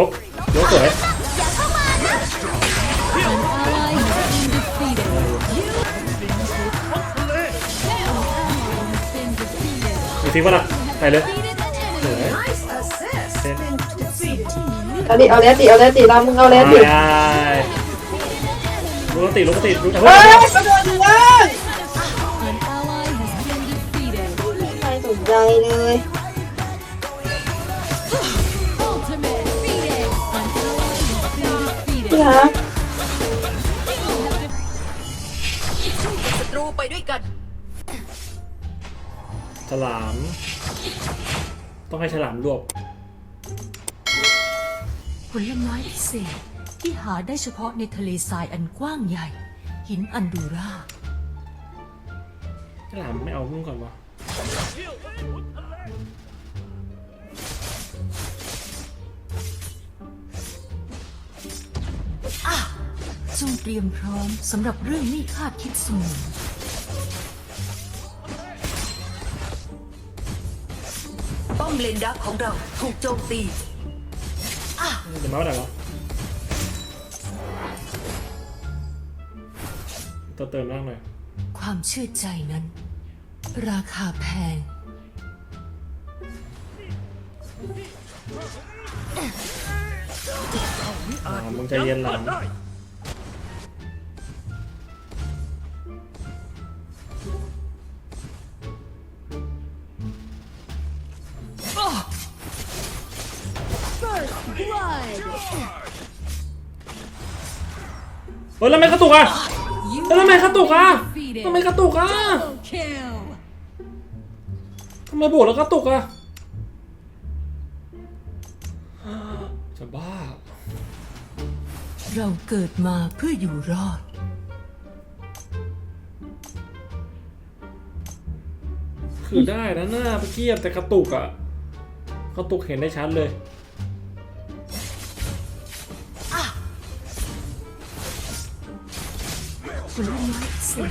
ยกยกสวยมีฟิกวะล่ะไปเลยสวยเซ็นเอาดิเอาแล้วติเอาแล้วติเรามึงเอาแล้วติตายลูกติลูกติลูกเฮ้เฮ้ยยกระโดดอยู่เลย ต้องให้ฉลามรวบผลไม้พิเศษที่หาได้เฉพาะในทะเลทรายอันกว้างใหญ่ หินอันดูราฉลามไม่เอามึงก่อนวะจงเตรียมพร้อมสำหรับเรื่องไม่คาดคิดเสมอ ป้อมเลนดักของเราถูกโจมตีเดี๋ยวมาวันไหนวะเติมเติมร่างหน่อยความเชื่อใจนั้น ราคาแพง หลามมึงใจเย็นหลาม ฮ้ยแล้วทำไม่กระตุกอะแล้วทำไมกระตุกอะทำไมกระตุกอะทำไมบวกแล้วกระตุกอะจะบ้า เราเกิดมาเพื่ออยู่รอด คือได้นะหน้าไปเทียบแต่กระตุกอะกระตุกเห็นได้ชัดเลย ผลไม้พิเศษ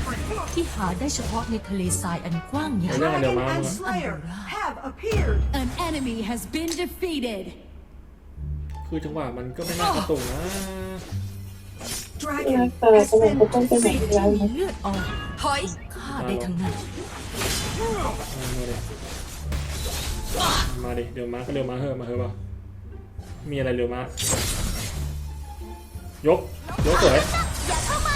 ที่หาได้เฉพาะในทะเลทรายอันกว้างใหญ่เรื่องอะไรเดี๋ยวมา and มึงอะ Slayer have appeared. An enemy has been defeated. คือจังหวะมันก็ไม่น่ากระตุกนะพี่ฮะ Dragon แต่ละ has สมอง been ก็ต้องเป็นแบบ defeated. นั้นมีนะเลือดออกถอยฆ่าได้ทั้งนั้นมาดิมาดิเดี๋ยวมาก็เร็วมาเฮ้อะมาเฮ้อะป่ะมีอะไรเร็วมายก ยกสวย An ally has been defeated.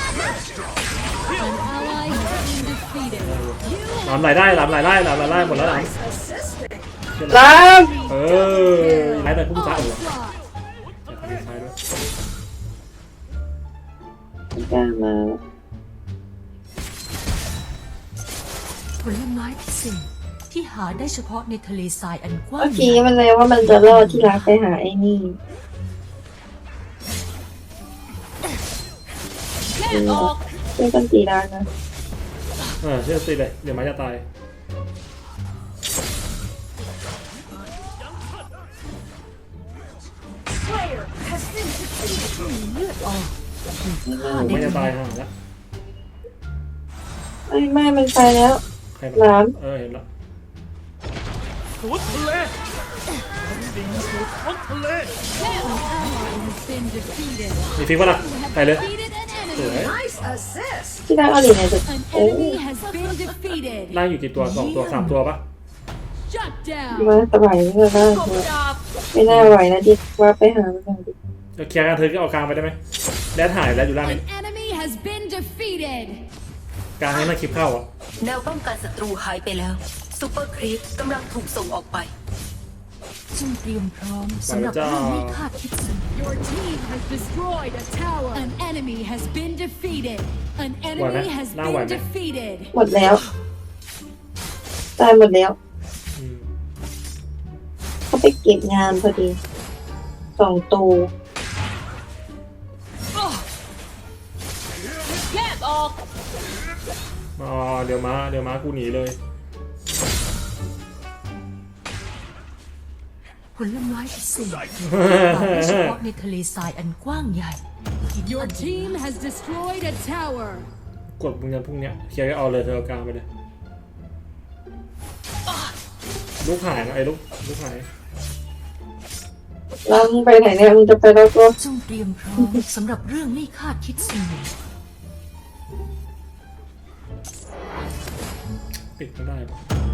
หลามไหลได้หลามไหลได้หลามไหลได้หมดแล้วหลาม Assisting. ลามเออไหลแต่พุ่งซ้ายเหรอ Onslaught. จะทำซ้ายด้วยกล้ามาผลไม้พิเศษที่หาได้เฉพาะในทะเลทรายอันกว้างเมื่อใหกี้ญ่มันเลยว่ามันจะรอดที่รักไปหาไอ้นี่ แค่ออกช่วยกันตีได้นะเออเชื่อสิเลยเดี๋ยวไม้จะตาย Slayer has been defeated. มีเลือดออกฆ่าผมได้ไม่จะทั้งตายนั้นห่าแล้วไอ้ไม่มันไปแล้ว ใครหลาม เออเห็นแล้ว An ally has been defeated. มีฟิกวะล่ะไปเลย Defeated an สวย enemy. Nice assist. ที่รักเอาดิเนี่ยจะ An เอ้ย enemy has been defeated. ล่างอยู่กี่ตัวสองตัวสามตัวปะ Shut down. มาสบายเลยนะไม่น่าไหวนะดิว่าไปหามันหน่อยดิจะเคลียร์กันเธอก็เอากลางไปได้ไหมแดดหายแล้วอยู่ล่างนี้ An enemy has been defeated. กลางให้น่าคลิปเข้าอะ แนวป้องกันศัตรูหายไปแล้วซูเปอร์ครีปกำลังถูกส่งออกไป จงเตรียมพร้อมสำหรับเรื่องไม่คาดคิดเสมอ Your team has destroyed a tower. An enemy has been defeated. An enemy mẹ? has Lao been hoài mẹ. defeated. หมดแล้ว ตายหมดแล้ว อืมเขาไปเก็บงานพอดีสองตัว แยกออก อ๋อเดี๋ยวมาเดี๋ยวมากูหนีเลย ผลไม้พิเศษหาได้เฉพาะในทะเลทรายอันกว้างใหญ่หิน Your อัน team has destroyed a tower. กดมึงยันพรุ่งเนี้ยเคลียร์เอาเลยเธอเอากลางไปเลยลูกหายนะไอ้ลูกลูกหายแล้วมึงไปไหนเนี่ยมึงจะไปแล้วก็จงเตรียมพร้อมสำหรับเรื่องไม่คาดคิดสิ่งหนึ่งปิดไม่ได้ปะ An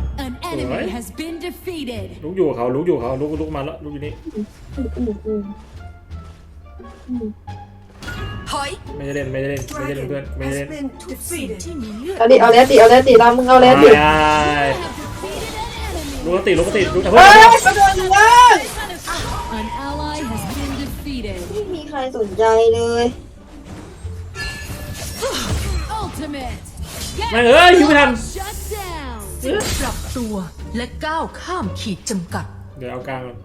enemy Alright. has been defeated. ลุกอยู่กับเขาลุกอยู่กับเขาลุกลุกมาแล้วลุกอยู่นี่อืมอืมอืมอืมถอยไม่ได้เล่นไม่ได้เล่นไม่ได้เล่น Dragon เพื่อนไม่ได้ has เล่น been defeated. ที่มีเลือดเอาดิเอาแล้วติเอาแล้วติเรามึงเอาแล้วติไอ้ You have defeated an ลู enemy. กติลูกติลูกเฮ้เฮ้ยยกระโดดอยู่ว่าง An ally has been defeated. ไม่มีใครสนใจเลย Ultimate. แม่งเอ้ยยิงไม่ทัน Shut down. ปรับตัวและก้าวข้ามขีดจำกัด เดี๋ยวเอากลางก่อน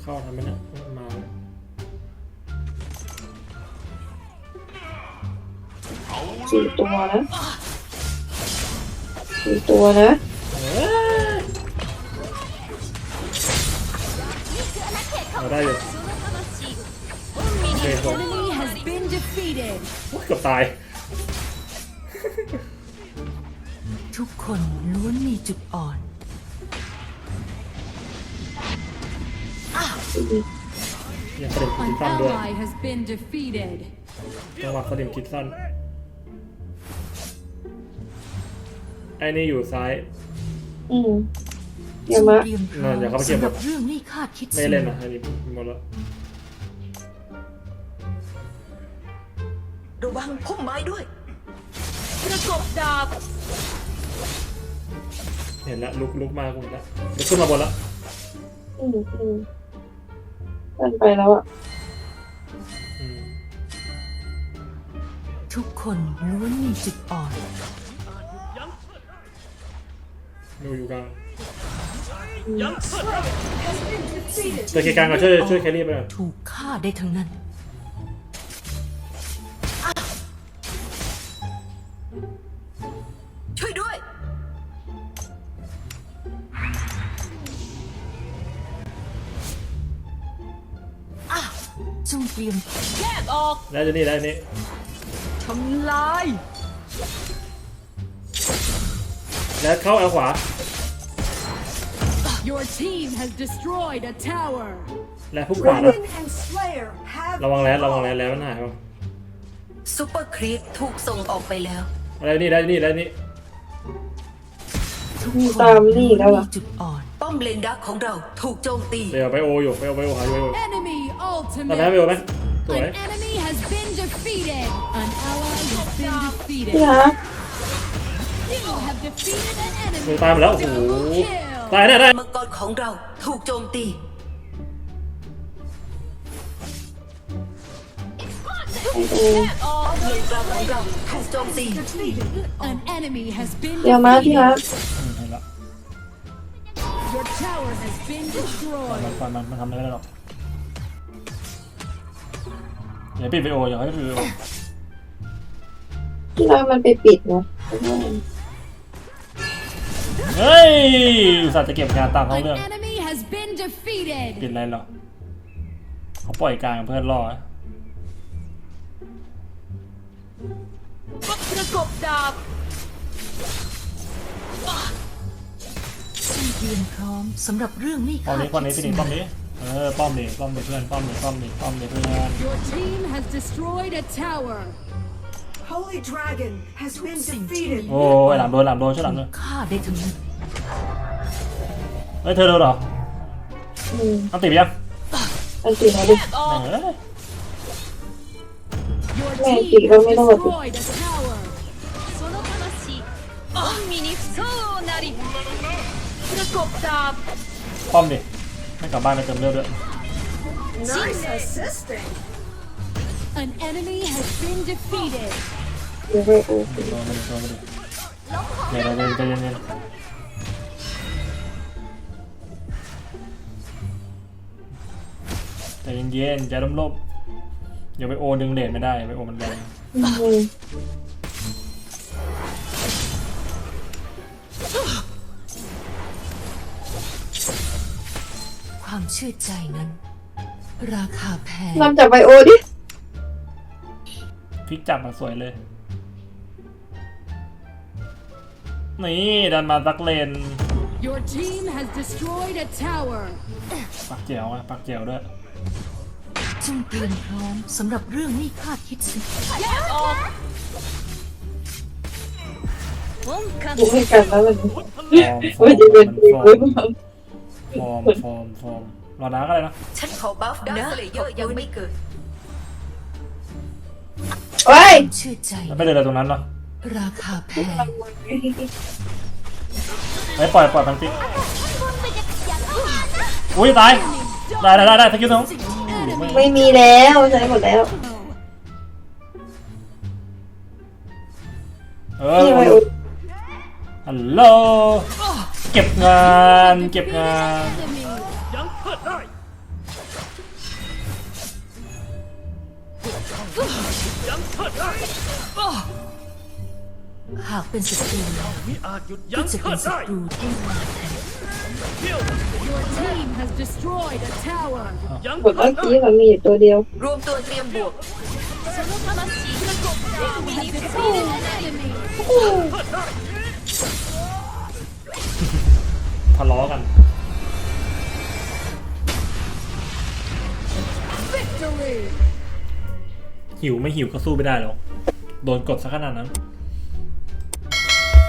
เข้าทำไหมเนี่ยมาสี่ตัวนะสี่ตัวนะเอ้ยเอาได้อยู่โอเคผม Enemy has been defeated. เกือบตาย ทุกคนล้วนมีจุดอ่อน ยังสลิมคิ An ดสั้นด้วย ally has been defeated. จังหวะสลิมคิดสั้นไอ้นี่อยู่ซ้าย อืมจเดี๋ยวงมาเตรียมพร้อนั่มนเดี๋ยวเขาไปเก็บ สำหรับเรื่องไม่คาดคิดไม่ได้เล่นนะไอ้นี่หมดแล้ว ระวังพุ่มไม้ด้วย ประกบดาบ เห็นแล้วลุกลุกมากูเห็นแล้วลุกขึ้นมาบนแล้วอืมอืมกันไปแล้วอะอืมทุกคนล้วนมีจุดอ่อน ดูอยู่กลาง Has been defeated. เจอเคกลางก็ช่วยช่วยแครี่ไปหน่อยถูกฆ่าได้ทั้งนั้น จงเตรียมแยกออกได้จะนี่ได้นี่ทำลายแล้วเข้าเอาขวา Your team has destroyed a tower. แล้วพุ่งขวานะ Dragon and Slayer have ระวังแล้วระวังแล้วแล้วมันหายป่ะซูเปอร์ครีปถูกส่งออกไปแล้ว ได้นี่ได้นี่ได้นี่ทุกมีคนตามนี่แล้วมีอะจุดอ่อน ป้อมเลนดักของเราถูกโจมตีเดี๋ยวไปโออยู่ไปโอไปโอหาอยู่ไปโอ Enemy ตอนนั้นไปโอไหม ultimate. สวย An enemy has been defeated. An ally has been พี่ defeated. ฮะ You have defeated an มื enemy. อตายหมดแล้วโอ้โห Double kill. ตายแน่ได้มังกรของเราถูกโจมตีไอโอเลนกลางของเราถูกโจมตี defeated. An enemy has been เดี๋ยวมาพี่ฮะ defeated. อืมเห็นแล้ว Your tower has been destroyed. มันฟันมันมันทำอะไรไม่ได้หรอก อย่าปิดไปโออย่าให้ปิดไปโอพี่น้อยมันไปปิดนะเฮ้ยอุตส่าห์จะเก็บงานตามท้อง An เรื่อง enemy has been ปิด defeated. อะไรหรอเขาปล่อยกลางเพื่อนรอ ประกบดาบจงเตรียมพร้อมสำหรับเรื่องไม่ป้อมคาดนี้ป้อมนี้คิพี่ดหนิสิ่งงป้อมนี้ เออป้อมนี้ป้อมนี้เพื่อนป้อมนี้ป้อมนี้ป้อมนี้เพื่อน Your team has destroyed a tower. Holy Dragon has been defeated. โอ้ยหลังโดนหลังโดนช่วยหลังด้วย ฆ่าได้ทั้งนั้น เฮ้ยเธอโดนเหรอ อืม ต้องติดยัง อันติดนะดิ เออ Your Yeah, team keep has going over. destroyed a tower. その魂恩義に不相応なりประกบดาบ ป้อมดิ ไม่กลับบ้านไปเติมเลือดด้วย Nice assisting. An enemy has been defeated. เดี๋ยวไปโอโดนไปดิโดนไปดิเดี๋ยวเดี๋ยวใจเย็นๆใจเย็นๆใจร่มๆอย่าไปโอดึงเลนไม่ได้ไปโอมันแรงอืมค เชื่อใจนั้น ราคาแพงนำจากไบโอดิ พลิกจับมาสวยเลย นี่ดันมาตักเลน Your team has destroyed a tower. ปักเจียวอะปักเจียวด้วยจงเตรียมพร้อมสำหรับเรื่องไม่คาดคิดสิกูไม่กันแล้วมันฟอร์มฟอไม่ร์มจะเป็น ฟอร์มฟอร์มฟอร์มรอน้าก็เลยนะฉันขอบัฟนะเลยเยอะยังไม่เกิดโอ้ยเชื่อใจ แล้วไม่เดินอะไรตรงนั้นเนาะราคาแพงไม่ปล่อยปล่อยมันฟิกอุ้ยตายได้ได้ได้ได้สกิลสองไม่มีแล้วใช้หมดแล้วเอนี่ไมออุดฮัลโหล เก็บงานเก็บงานหากเป็นศัตรูก็จะเป็นศัตรูที่มาแทน Your team has destroyed a tower. เมื่อกี้มันมีอยู่ตัวเดียว รวมตัวเตรียมบวก Have defeated an enemy. ทะเลาะกัน Victory. หิวไม่หิวก็สู้ไม่ได้หรอกโดนกดซะขนาดนั้น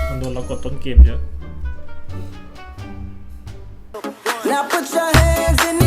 มันโดนเรากดต้นเกมเยอะ Now put your hands in